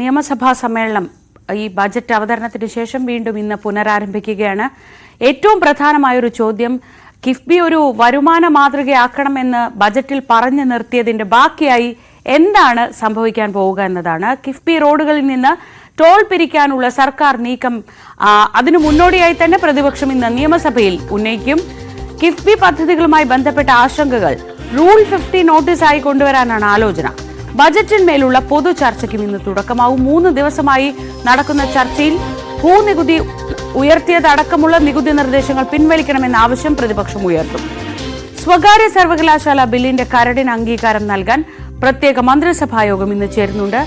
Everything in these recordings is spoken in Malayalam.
നിയമസഭാ സമ്മേളനം ഈ ബജറ്റ് അവതരണത്തിന് ശേഷം വീണ്ടും ഇന്ന് പുനരാരംഭിക്കുകയാണ്. ഏറ്റവും പ്രധാനമായൊരു ചോദ്യം കിഫ്ബി ഒരു വരുമാന മാതൃകയാക്കണമെന്ന് ബജറ്റിൽ പറഞ്ഞു നിർത്തിയതിന്റെ ബാക്കിയായി എന്താണ് സംഭവിക്കാൻ പോവുക എന്നതാണ്. കിഫ്ബി റോഡുകളിൽ നിന്ന് ടോൾ പിരിക്കാനുള്ള സർക്കാർ നീക്കം അതിനു മുന്നോടിയായി തന്നെ പ്രതിപക്ഷം ഇന്ന് നിയമസഭയിൽ ഉന്നയിക്കും. കിഫ്ബി പദ്ധതികളുമായി ബന്ധപ്പെട്ട ആശങ്കകൾ റൂൾ ഫിഫ്റ്റി നോട്ടീസായി കൊണ്ടുവരാനാണ് ആലോചന. ബജറ്റിന്മേലുള്ള പൊതു ചർച്ചയ്ക്കും ഇന്ന് തുടക്കമാവും. മൂന്ന് ദിവസമായി നടക്കുന്ന ചർച്ചയിൽ ഭൂനികുതി ഉയർത്തിയതടക്കമുള്ള നികുതി നിർദ്ദേശങ്ങൾ പിൻവലിക്കണമെന്ന ആവശ്യം പ്രതിപക്ഷം ഉയർത്തും. സ്വകാര്യ സർവകലാശാല ബില്ലിന്റെ കരടിന് അംഗീകാരം നൽകാൻ പ്രത്യേക മന്ത്രിസഭാ യോഗം ഇന്ന് ചേരുന്നുണ്ട്.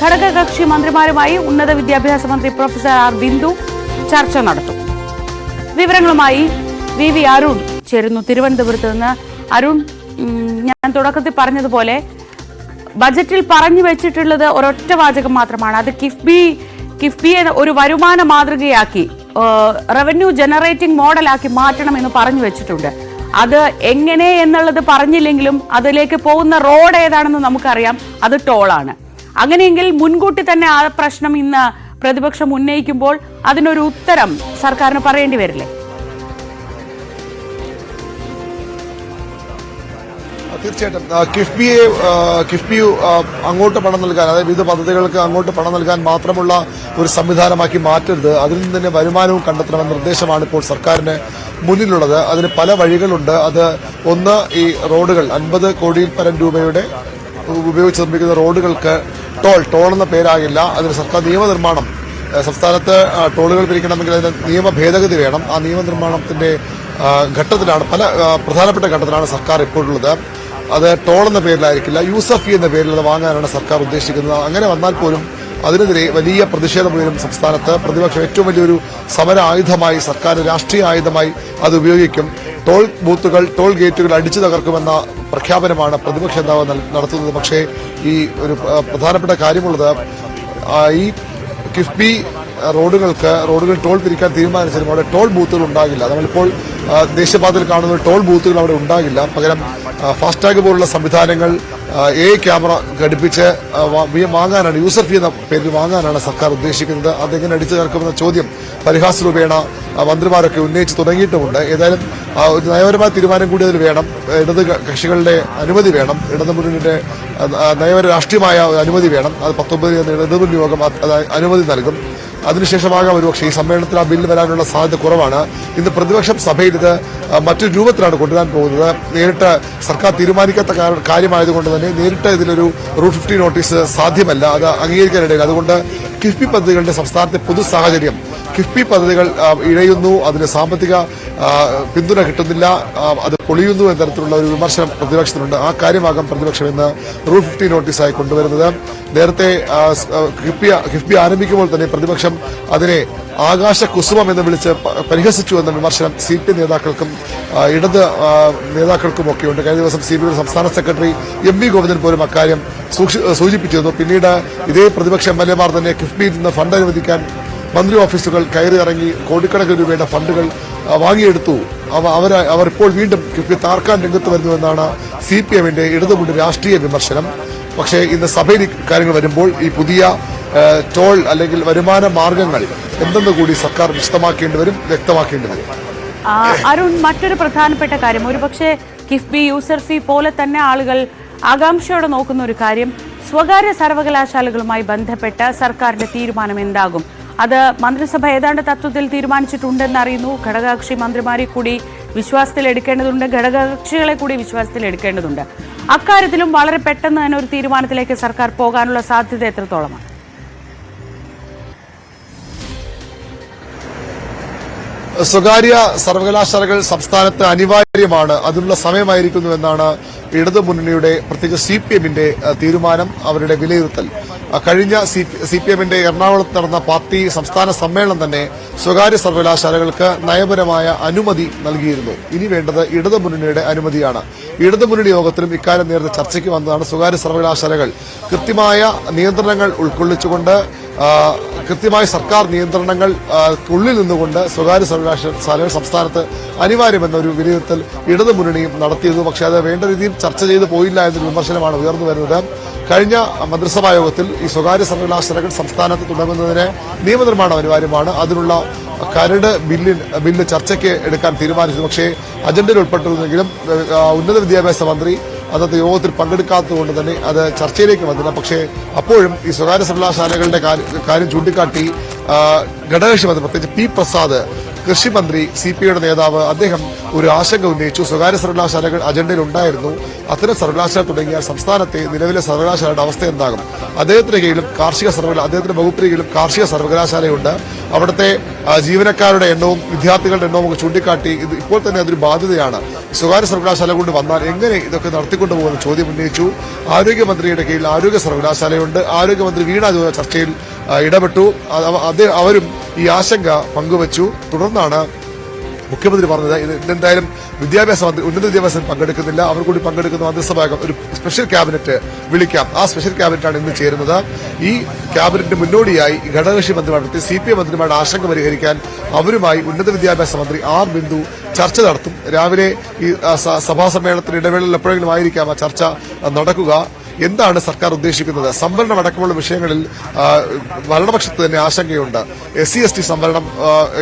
ഘടകകക്ഷി മന്ത്രിമാരുമായി ഉന്നത വിദ്യാഭ്യാസ മന്ത്രി പ്രൊഫസർ ആർ ബിന്ദു ചർച്ച നടത്തും. വിവരങ്ങളുമായി വി വി അരുൺ ചേരുന്നു. തിരുവനന്തപുരത്ത് നിന്ന് അരുൺ ഞാൻ തുടക്കത്തിൽ പറഞ്ഞതുപോലെ ബജറ്റിൽ പറഞ്ഞു വെച്ചിട്ടുള്ളത് ഒരൊറ്റ വാചകം മാത്രമാണ്. അത് കിഫ്ബി കിഫ്ബിയെ ഒരു വരുമാന മാതൃകയാക്കി റവന്യൂ ജനറേറ്റിംഗ് മോഡലാക്കി മാറ്റണം എന്ന് പറഞ്ഞു വെച്ചിട്ടുണ്ട്. അത് എങ്ങനെ എന്നുള്ളത് പറഞ്ഞില്ലെങ്കിലും അതിലേക്ക് പോകുന്ന റോഡ് ഏതാണെന്ന് നമുക്കറിയാം. അത് ടോളാണ് അങ്ങനെയെങ്കിൽ മുൻകൂട്ടി തന്നെ ആ പ്രശ്നം ഇന്ന് പ്രതിപക്ഷം ഉന്നയിക്കുമ്പോൾ അതിനൊരു ഉത്തരം സർക്കാരിന് പറയേണ്ടി വരില്ലേ? തീർച്ചയായിട്ടും. കിഫ്ബിയെ കിഫ്ബി അങ്ങോട്ട് പണം നൽകാൻ അതായത് വിവിധ പദ്ധതികൾക്ക് അങ്ങോട്ട് പണം നൽകാൻ മാത്രമുള്ള ഒരു സംവിധാനമാക്കി മാറ്റരുത്. അതിൽ നിന്ന് തന്നെ വരുമാനവും കണ്ടെത്തണമെന്ന നിർദ്ദേശമാണ് ഇപ്പോൾ സർക്കാരിന് മുന്നിലുള്ളത്. അതിന് പല വഴികളുണ്ട്. അത് ഒന്ന് ഈ റോഡുകൾ അൻപത് കോടിയിൽ പരം രൂപയുടെ ഉപയോഗിച്ച് നിർമ്മിക്കുന്ന റോഡുകൾക്ക് ടോൾ ടോൾ എന്ന പേരാകില്ല. അതിന് സർക്കാർ നിയമനിർമ്മാണം സംസ്ഥാനത്ത് ടോളുകൾ പിരിക്കണമെങ്കിൽ അതിന് നിയമ ഭേദഗതി വേണം. ആ നിയമനിർമ്മാണത്തിന്റെ ഘട്ടത്തിലാണ് പല പ്രധാനപ്പെട്ട ഘട്ടത്തിലാണ് സർക്കാർ ഇപ്പോഴുള്ളത്. അത് ടോൾ എന്ന പേരിലായിരിക്കില്ല യൂസഫ് ഫീ എന്ന പേരിൽ അത് വാങ്ങാനാണ് സർക്കാർ ഉദ്ദേശിക്കുന്നത്. അങ്ങനെ വന്നാൽ പോലും അതിനെതിരെ വലിയ പ്രതിഷേധം ഉയരും സംസ്ഥാനത്ത്. പ്രതിപക്ഷം ഏറ്റവും വലിയൊരു സമര ആയുധമായി സർക്കാർ രാഷ്ട്രീയ ആയുധമായി അത് ഉപയോഗിക്കും. ടോൾ ബൂത്തുകൾ ടോൾ ഗേറ്റുകൾ അടിച്ചു തകർക്കുമെന്ന പ്രഖ്യാപനമാണ് പ്രതിപക്ഷ നേതാവ് നടത്തുന്നത്. പക്ഷേ ഈ ഒരു പ്രധാനപ്പെട്ട കാര്യമുള്ളത് ഈ കിഫ്ബി റോഡുകൾക്ക് റോഡുകൾ ടോൾ പിരിക്കാൻ തീരുമാനിച്ചാലും അവിടെ ടോൾ ബൂത്തുകൾ ഉണ്ടാകില്ല. നമ്മളിപ്പോൾ ദേശീയപാതയിൽ കാണുന്ന ടോൾ ബൂത്തുകൾ അവിടെ ഉണ്ടാകില്ല. പകരം ആ, ഫാസ്ടാഗ് പോലുള്ള സംവിധാനങ്ങൾ എ ക്യാമറ ഘടിപ്പിച്ച് വാങ്ങാനാണ് യൂസർ ഫീ എന്ന പേരിൽ വാങ്ങാനാണ് സർക്കാർ ഉദ്ദേശിക്കുന്നത്. അതെങ്ങനെ അടിച്ചു ചേർക്കുമെന്ന ചോദ്യം പരിഹാസ രൂപേണ മന്ത്രിമാരൊക്കെ ഉന്നയിച്ച് തുടങ്ങിയിട്ടുമുണ്ട്. ഏതായാലും ഒരു നയപരമായ തീരുമാനം കൂടി അതിൽ വേണം. ഇടത് കക്ഷികളുടെ അനുമതി വേണം. ഇടത് മുന്നണിയുടെ നയപര രാഷ്ട്രീയമായ അനുമതി വേണം. അത് പത്തൊമ്പത് ഇടതുമുന്നണി യോഗം അനുമതി നൽകും. അതിനുശേഷമാകാം ഒരുപക്ഷെ ഈ സമ്മേളനത്തിൽ ആ ബില്ല് വരാനുള്ള സാധ്യത കുറവാണ്. ഇന്ന് പ്രതിപക്ഷം സഭയിൽ ഇത് മറ്റൊരു രൂപത്തിലാണ് കൊണ്ടുവരാൻ പോകുന്നത്. നേരിട്ട് സർക്കാർ തീരുമാനിക്കാത്ത കാര- കാര്യമായതുകൊണ്ട് തന്നെ നേരിട്ട് ഇതിലൊരു റൂട്ട് ഫിഫ്റ്റി നോട്ടീസ് സാധ്യമല്ല അത് അംഗീകരിക്കാനിടയില്ല. അതുകൊണ്ട് കിഫ്ബി പദ്ധതികളുടെ സംസ്ഥാനത്തെ പൊതു സാഹചര്യം കിഫ്ബി പദ്ധതികൾ ഇഴയുന്നു. അതിന് സാമ്പത്തിക പിന്തുണ കിട്ടുന്നില്ല. അത് പൊളിയുന്നു എന്ന തരത്തിലുള്ള ഒരു വിമർശനം പ്രതിപക്ഷത്തിനുണ്ട്. ആ കാര്യമാകാം പ്രതിപക്ഷം ഇന്ന് റൂൾ ഫിഫ്റ്റി നോട്ടീസായി കൊണ്ടുവരുന്നത്. നേരത്തെ കിഫ്ബി കിഫ്ബി ആരംഭിക്കുമ്പോൾ തന്നെ പ്രതിപക്ഷം അതിനെ ആകാശ കുസുമം എന്ന് വിളിച്ച് പരിഹസിച്ചു എന്ന വിമർശനം സി പി നേതാക്കൾക്കും ഇടത് നേതാക്കൾക്കും ഒക്കെ ഉണ്ട്. കഴിഞ്ഞ ദിവസം സി പി സംസ്ഥാന സെക്രട്ടറി എം വി ഗോവിന്ദൻ പോലും അക്കാര്യം സൂചിപ്പിച്ചിരുന്നു. പിന്നീട് ഇതേ പ്രതിപക്ഷ എം എൽ എമാർ തന്നെ കിഫ്ബിയിൽ നിന്ന് ഫണ്ട് അനുവദിക്കാൻ മന്ത്രി ഓഫീസുകൾ കയറി ഇറങ്ങി കോടിക്കണക്കിന് രൂപയുടെ ഫണ്ടുകൾ വാങ്ങിയെടുത്തു. അവ അവർ ഇപ്പോൾ വീണ്ടും താർക്കാൻ രംഗത്ത് വരുന്നുവെന്നാണ് സി പി എമ്മിന്റെ ഇടതുമുണ്ട് രാഷ്ട്രീയ വിമർശനം. പക്ഷേ ഇന്ന് സഭയിൽ കാര്യങ്ങൾ വരുമ്പോൾ ഈ പുതിയ ടോൾ അല്ലെങ്കിൽ വരുമാന മാർഗങ്ങൾ എന്തെന്ന് കൂടി സർക്കാർ വിശദമാക്കേണ്ടി വരും വ്യക്തമാക്കേണ്ടി വരും. അരുൺ മറ്റൊരു പ്രധാനപ്പെട്ട കാര്യം. ഒരുപക്ഷെ കിഫ്ബി യൂസർ ഫീ പോലെ തന്നെ ആളുകൾ ആകാംക്ഷയോടെ നോക്കുന്ന ഒരു കാര്യം. സ്വകാര്യ സർവകലാശാലകളുമായി ബന്ധപ്പെട്ട സർക്കാരിന്റെ തീരുമാനം എന്താകും? അത് മന്ത്രിസഭ ഏതാണ്ട് തത്വത്തിൽ തീരുമാനിച്ചിട്ടുണ്ടെന്ന് അറിയുന്നു ഘടകകക്ഷി മന്ത്രിമാരെ കൂടി വിശ്വാസത്തിൽ എടുക്കേണ്ടതുണ്ട്. ഘടകകക്ഷികളെ കൂടി വിശ്വാസത്തിൽ എടുക്കേണ്ടതുണ്ട്. അക്കാര്യത്തിലും വളരെ പെട്ടെന്ന് തന്നെ ഒരു തീരുമാനത്തിലേക്ക് സർക്കാർ പോകാനുള്ള സാധ്യത എത്രത്തോളമാണ്? സ്വകാര്യ സർവകലാശാലകൾ സംസ്ഥാനത്ത് അനിവാര്യമാണ്. അതിനുള്ള സമയമായിരിക്കുന്നു എന്നാണ് ഇടതുമുന്നണിയുടെ പ്രത്യേകിച്ച് സി പി എമ്മിന്റെ തീരുമാനം അവരുടെ വിലയിരുത്തൽ. കഴിഞ്ഞ സി പി എമ്മിന്റെ എറണാകുളത്ത് നടന്ന പാർട്ടി സംസ്ഥാന സമ്മേളനം തന്നെ സ്വകാര്യ സർവകലാശാലകൾക്ക് നയപരമായ അനുമതി നൽകിയിരുന്നു. ഇനി വേണ്ടത് ഇടതുമുന്നണിയുടെ അനുമതിയാണ്. ഇടതുമുന്നണി യോഗത്തിലും ഇക്കാര്യം നേരത്തെ ചർച്ചയ്ക്ക് വന്നതാണ് സ്വകാര്യ സർവകലാശാലകൾ. കൃത്യമായ നിയന്ത്രണങ്ങൾ ഉൾക്കൊള്ളിച്ചുകൊണ്ട് കൃത്യമായ സർക്കാർ നിയന്ത്രണങ്ങൾ ഉള്ളിൽ നിന്നുകൊണ്ട് സ്വകാര്യ സർവകലാശാലകൾ സംസ്ഥാനത്ത് അനിവാര്യമെന്ന ഒരു വിലയിരുത്തൽ ഇടതു മുന്നണിയും നടത്തിയിരുന്നു. പക്ഷേ അത് വേണ്ട രീതിയിൽ ചർച്ച ചെയ്ത് പോയില്ല എന്നൊരു വിമർശനമാണ് ഉയർന്നു വരുന്നത്. കഴിഞ്ഞ മന്ത്രിസഭാ യോഗത്തിൽ ഈ സ്വകാര്യ സർവകലാശാലകൾ സംസ്ഥാനത്ത് തുടങ്ങുന്നതിന് നിയമനിർമ്മാണം അനിവാര്യമാണ്. അതിനുള്ള കരട് ബില്ലിൽ ബില്ല് ചർച്ചയ്ക്ക് എടുക്കാൻ തീരുമാനിച്ചു. പക്ഷേ അജണ്ടയിൽ ഉൾപ്പെട്ടിരുന്നെങ്കിലും ഉന്നത വിദ്യാഭ്യാസ മന്ത്രി അന്നത്തെ യോഗത്തിൽ പങ്കെടുക്കാത്തതുകൊണ്ട് തന്നെ അത് ചർച്ചയിലേക്ക് വന്നില്ല. പക്ഷേ അപ്പോഴും ഈ സ്വകാര്യ സർവകലാശാലകളുടെ കാര്യം ചൂണ്ടിക്കാട്ടി ഘടകകക്ഷി മന്ത്രി പ്രത്യേകിച്ച് പി പ്രസാദ് കൃഷി മന്ത്രി സി പി ഐയുടെ നേതാവ് അദ്ദേഹം ഒരു ആശങ്ക ഉന്നയിച്ചു. സ്വകാര്യ സർവകലാശാലകൾ അജണ്ടയിൽ ഉണ്ടായിരുന്നു. അത്തരം സർവകലാശാല തുടങ്ങിയാൽ സംസ്ഥാനത്തെ നിലവിലെ സർവകലാശാലയുടെ അവസ്ഥ എന്താകും? അദ്ദേഹത്തിന്റെ കീഴിലും കാർഷിക സർവകലാ അദ്ദേഹത്തിന്റെ വകുപ്പിന് കീഴിലും കാർഷിക സർവകലാശാലയുണ്ട്. അവിടുത്തെ ജീവനക്കാരുടെ എണ്ണവും വിദ്യാർത്ഥികളുടെ എണ്ണവും ഒക്കെ ചൂണ്ടിക്കാട്ടി ഇത് ഇപ്പോൾ തന്നെ അതൊരു ബാധ്യതയാണ്. സ്വകാര്യ സർവകലാശാല കൊണ്ട് വന്നാൽ എങ്ങനെ ഇതൊക്കെ നടത്തിക്കൊണ്ടു പോകുന്ന ചോദ്യം ഉന്നയിച്ചു. ആരോഗ്യമന്ത്രിയുടെ കീഴിൽ ആരോഗ്യ സർവകലാശാലയുണ്ട്. ആരോഗ്യമന്ത്രി വീണ ചർച്ചയിൽ ഇടപെട്ടു. അവരും ഈ ആശങ്ക പങ്കുവച്ചു. തുടർന്നാണ് മുഖ്യമന്ത്രി പറഞ്ഞത് ഇത് ഇതെന്തായാലും വിദ്യാഭ്യാസ മന്ത്രി ഉന്നത വിദ്യാഭ്യാസം പങ്കെടുക്കുന്നില്ല. അവർ കൂടി പങ്കെടുക്കുന്ന മന്ത്രിസഭാംഗം ഒരു സ്പെഷ്യൽ ക്യാബിനറ്റ് വിളിക്കാം. ആ സ്പെഷ്യൽ ക്യാബിനറ്റാണ് ഇന്ന് ചേരുന്നത്. ഈ ക്യാബിനറ്റിന് മുന്നോടിയായി ഘടകകക്ഷി മന്ത്രിമാരുടെ സി പി എം മന്ത്രിമാരുടെ ആശങ്ക പരിഹരിക്കാൻ അവരുമായി ഉന്നത വിദ്യാഭ്യാസ മന്ത്രി ആർ ബിന്ദു ചർച്ച നടത്തും. രാവിലെ ഈ സഭാ സമ്മേളനത്തിന് ഇടവേളയിൽ എപ്പോഴെങ്കിലും ആയിരിക്കാം ആ ചർച്ച നടക്കുക. എന്താണ് സർക്കാർ ഉദ്ദേശിക്കുന്നത്? സംവരണം അടക്കമുള്ള വിഷയങ്ങളിൽ ഭരണപക്ഷത്ത് തന്നെ ആശങ്കയുണ്ട്. എസ് സി എസ് ടി സംവരണം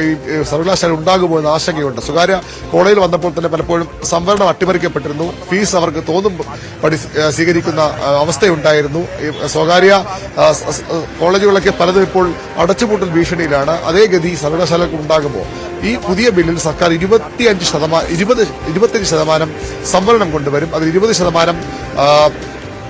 ഈ സർവകലാശാല ഉണ്ടാകുമോ എന്ന് ആശങ്കയുണ്ട്. സ്വകാര്യ കോളേജിൽ വന്നപ്പോൾ തന്നെ പലപ്പോഴും സംവരണം അട്ടിമറിക്കപ്പെട്ടിരുന്നു. ഫീസ് അവർക്ക് തോന്നും പടി സ്വീകരിക്കുന്ന അവസ്ഥയുണ്ടായിരുന്നു. സ്വകാര്യ കോളേജുകളൊക്കെ പലതും ഇപ്പോൾ അടച്ചുപൂട്ടൽ ഭീഷണിയിലാണ്. അതേ ഗതി സർവകലാശാലകൾക്ക് ഉണ്ടാകുമോ? ഈ പുതിയ ബില്ലിൽ സർക്കാർ ഇരുപത്തിയഞ്ച് ശതമാനം ഇരുപത് ഇരുപത്തിയഞ്ച് ശതമാനം സംവരണം കൊണ്ടുവരും. അതിൽ ഇരുപത് ശതമാനം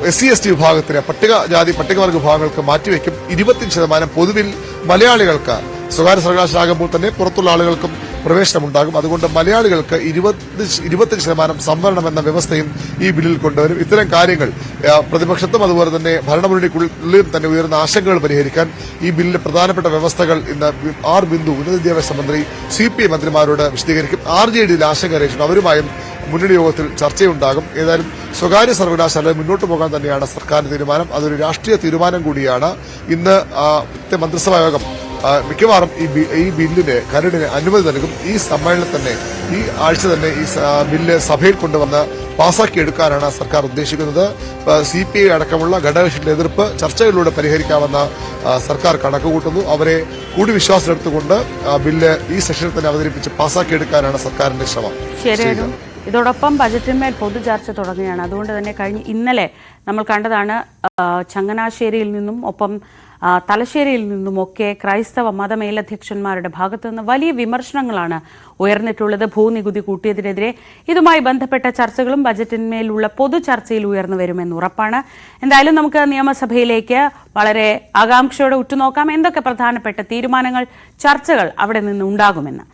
എസ് സി എസ് ടി വിഭാഗത്തിന് പട്ടികജാതി പട്ടികവർഗ വിഭാഗങ്ങൾക്ക് മാറ്റിവെക്കും. ഇരുപത്തി ശതമാനം പൊതുവിൽ മലയാളികൾക്ക് സ്വകാര്യ സർവകലാശാലാകുമ്പോൾ തന്നെ പുറത്തുള്ള ആളുകൾക്കും പ്രവേശനമുണ്ടാകും. അതുകൊണ്ട് മലയാളികൾക്ക് ഇരുപത് ഇരുപത്തിയഞ്ച് ശതമാനം സംവരണം എന്ന വ്യവസ്ഥയും ഈ ബില്ലിൽ കൊണ്ടുവരും. ഇത്തരം കാര്യങ്ങൾ പ്രതിപക്ഷത്തും അതുപോലെ തന്നെ ഭരണമുന്നണിക്കുള്ളിലും തന്നെ ഉയർന്ന ആശങ്കകൾ പരിഹരിക്കാൻ ഈ ബില്ലിലെ പ്രധാനപ്പെട്ട വ്യവസ്ഥകൾ ഇന്ന് ആർ ബിന്ദു ഉന്നത വിദ്യാഭ്യാസ മന്ത്രി സി പി ഐ മന്ത്രിമാരോട് വിശദീകരിക്കും. ആർ ജെ ഡിയിൽ ആശങ്ക അറിയിച്ചു അവരുമായും മുന്നണി യോഗത്തിൽ ചർച്ചയുണ്ടാകും. ഏതായാലും സ്വകാര്യ സർവകലാശാല മുന്നോട്ട് പോകാൻ തന്നെയാണ് സർക്കാരിന്റെ തീരുമാനം. അതൊരു രാഷ്ട്രീയ തീരുമാനം കൂടിയാണ്. ഇന്ന് മന്ത്രിസഭാ യോഗം മിക്കവാറും ഈ ബില്ലിന് കരടിന് അനുമതി നൽകും. ഈ സമ്മേളനം തന്നെ ഈ ആഴ്ച തന്നെ ഈ ബില്ല് സഭയിൽ കൊണ്ടുവന്ന് പാസാക്കിയെടുക്കാനാണ് സർക്കാർ ഉദ്ദേശിക്കുന്നത്. സി പി ഐ അടക്കമുള്ള ഘടകകക്ഷികളുടെ എതിർപ്പ് ചർച്ചകളിലൂടെ പരിഹരിക്കാമെന്ന് സർക്കാർ കണക്കുകൂട്ടുന്നു. അവരെ കൂടി വിശ്വാസമെടുത്തുകൊണ്ട് ആ, ബില്ല് ഈ സെഷനിൽ തന്നെ അവതരിപ്പിച്ച് പാസാക്കിയെടുക്കാനാണ് സർക്കാരിന്റെ ശ്രമം. ഇതോടൊപ്പം ബജറ്റിന്മേൽ പൊതുചർച്ച തുടങ്ങുകയാണ്. അതുകൊണ്ട് തന്നെ കഴിഞ്ഞ ഇന്നലെ നമ്മൾ കണ്ടതാണ് ചങ്ങനാശ്ശേരിയിൽ നിന്നും ഒപ്പം തലശ്ശേരിയിൽ നിന്നുമൊക്കെ ക്രൈസ്തവ മതമേലധ്യക്ഷന്മാരുടെ ഭാഗത്തു നിന്ന് വലിയ വിമർശനങ്ങളാണ് ഉയർന്നിട്ടുള്ളത്. ഭൂനികുതി കൂട്ടിയതിനെതിരെ ഇതുമായി ബന്ധപ്പെട്ട ചർച്ചകളും ബജറ്റിന്മേലുള്ള പൊതു ചർച്ചയിൽ ഉയർന്നു വരുമെന്ന് ഉറപ്പാണ്. എന്തായാലും നമുക്ക് നിയമസഭയിലേക്ക് വളരെ ആകാംക്ഷയോടെ ഉറ്റുനോക്കാം. എന്തൊക്കെ പ്രധാനപ്പെട്ട തീരുമാനങ്ങൾ ചർച്ചകൾ അവിടെ നിന്ന് ഉണ്ടാകുമെന്ന്.